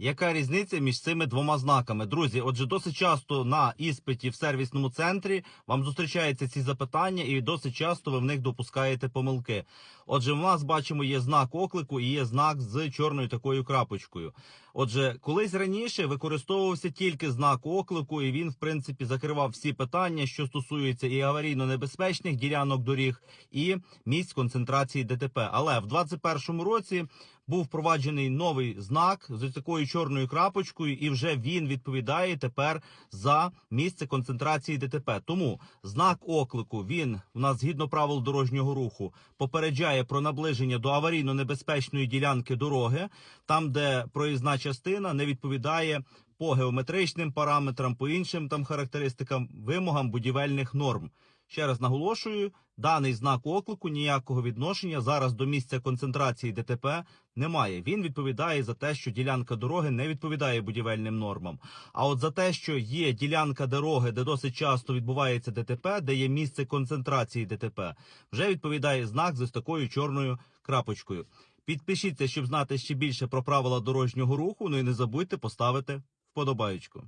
Яка різниця між цими двома знаками? Друзі, отже, досить часто на іспиті в сервісному центрі вам зустрічаються ці запитання, і досить часто ви в них допускаєте помилки. Отже, в нас бачимо, є знак оклику і є знак з чорною такою крапочкою. Отже, колись раніше використовувався тільки знак оклику, і він, в принципі, закривав всі питання, що стосуються і аварійно-небезпечних ділянок доріг, і місць концентрації ДТП. Але в 2021 році був впроваджений новий знак з такою чорною крапочкою, і вже він відповідає тепер за місце концентрації ДТП. Тому знак оклику він у нас згідно правил дорожнього руху попереджає про наближення до аварійно-небезпечної ділянки дороги, там, де проїзна частина не відповідає по геометричним параметрам, по іншим там характеристикам, вимогам будівельних норм. Ще раз наголошую, даний знак оклику ніякого відношення зараз до місця концентрації ДТП немає. Він відповідає за те, що ділянка дороги не відповідає будівельним нормам. А от за те, що є ділянка дороги, де досить часто відбувається ДТП, де є місце концентрації ДТП, вже відповідає знак з ось такою чорною крапочкою. Підпишіться, щоб знати ще більше про правила дорожнього руху. Ну і не забудьте поставити вподобаючку.